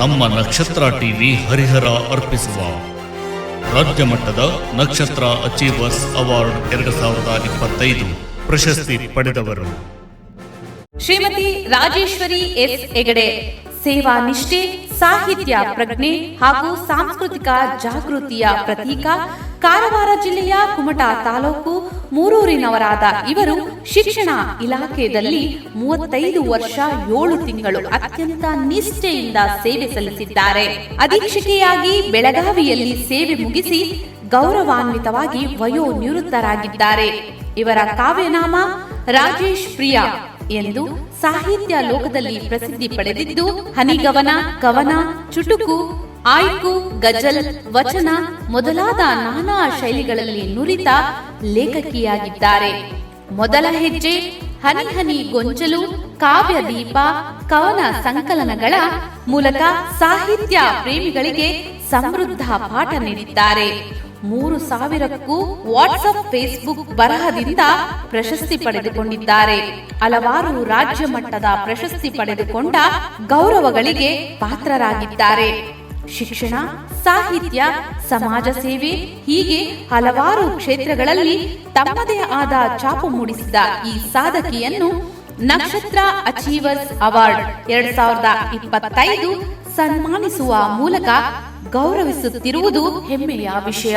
ನಮ್ಮ ನಕ್ಷತ್ರ ಟಿವಿ ಹರಿಹರ ಅರ್ಪಿಸುವ ರಾಜ್ಯ ಮಟ್ಟದ ನಕ್ಷತ್ರ ಅಚೀವರ್ಸ್ ಅವಾರ್ಡ್ ಎರಡು ಸಾವಿರದ ಇಪ್ಪತ್ತೈದು ಪ್ರಶಸ್ತಿ ಪಡೆದವರು. ಶ್ರೀಮತಿ ರಾಜೇಶ್ವರಿ ಎಸ್ ಹೆಗಡೆ, ಸೇವಾ ನಿಷ್ಠೆ, ಸಾಹಿತ್ಯ ಪ್ರಜ್ಞೆ ಹಾಗೂ ಸಾಂಸ್ಕೃತಿಕ ಜಾಗೃತಿಯ ಪ್ರತೀಕ ಕಾರವಾರ ಜಿಲ್ಲೆಯ ಕುಮಟಾ ತಾಲೂಕು ಮೂರೂರಿನವರಾದ ಇವರು ಶಿಕ್ಷಣ ಇಲಾಖೆಯಲ್ಲಿ ಮೂವತ್ತೈದು ವರ್ಷ ಏಳು ತಿಂಗಳು ಅತ್ಯಂತ ನಿಷ್ಠೆಯಿಂದ ಸೇವೆ ಸಲ್ಲಿಸಿದ್ದಾರೆ. ಅಧೀಕ್ಷಿಕೆಯಾಗಿ ಬೆಳಗಾವಿಯಲ್ಲಿ ಸೇವೆ ಮುಗಿಸಿ ಗೌರವಾನ್ವಿತವಾಗಿ ವಯೋ ನಿವೃತ್ತರಾಗಿದ್ದಾರೆ ಇವರ ಕಾವ್ಯನಾಮ ರಾಜೇಶ್ ಪ್ರಿಯಾ ಎಂದು ಸಾಹಿತ್ಯ ಲೋಕದಲ್ಲಿ ಪ್ರಸಿದ್ಧಿ ಪಡೆದಿದ್ದು, ಹನಿಗವನ, ಕವನ, ಚುಟುಕು ಆಯ್ಕು, ಗಜಲ್, ವಚನ ಮೊದಲಾದ ನಾನಾ ಶೈಲಿಗಳಲ್ಲಿ ನುರಿತ ಲೇಖಕಿಯಾಗಿದ್ದಾರೆ. ಮೊದಲ ಹೆಜ್ಜೆ, ಹನಿ ಹನಿ ಗೊಂಚಲು, ಕಾವ್ಯ ದೀಪ, ಕವನ ಸಂಕಲನಗಳ ಮೂಲಕ ಸಾಹಿತ್ಯ ಪ್ರೇಮಿಗಳಿಗೆ ಸಮೃದ್ಧ ಪಾಠ ನೀಡಿದ್ದಾರೆ. ಮೂರು ಸಾವಿರಕ್ಕೂ ವಾಟ್ಸ್ಆಪ್ ಫೇಸ್ಬುಕ್ ಬರಹದಿಂದ ಪ್ರಶಸ್ತಿ ಪಡೆದುಕೊಂಡಿದ್ದಾರೆ. ಹಲವಾರು ರಾಜ್ಯ ಮಟ್ಟದ ಪ್ರಶಸ್ತಿ ಪಡೆದುಕೊಂಡ ಗೌರವಗಳಿಗೆ ಪಾತ್ರರಾಗಿದ್ದಾರೆ. ಶಿಕ್ಷಣ, ಸಾಹಿತ್ಯ, ಸಮಾಜ ಸೇವೆ, ಹೀಗೆ ಹಲವಾರು ಕ್ಷೇತ್ರಗಳಲ್ಲಿ ತಮ್ಮದೇ ಆದ ಛಾಪು ಮೂಡಿಸಿದ ಈ ಸಾಧಕಿಯನ್ನು ನಕ್ಷತ್ರ ಅಚೀವರ್ಸ್ ಅವಾರ್ಡ್ ಎರಡ್ ಸಾವಿರದ ಇಪ್ಪತ್ತೈದು ಸನ್ಮಾನಿಸುವ ಮೂಲಕ ಗೌರವಿಸುತ್ತಿರುವುದು ಹೆಮ್ಮೆಯ ವಿಷಯ.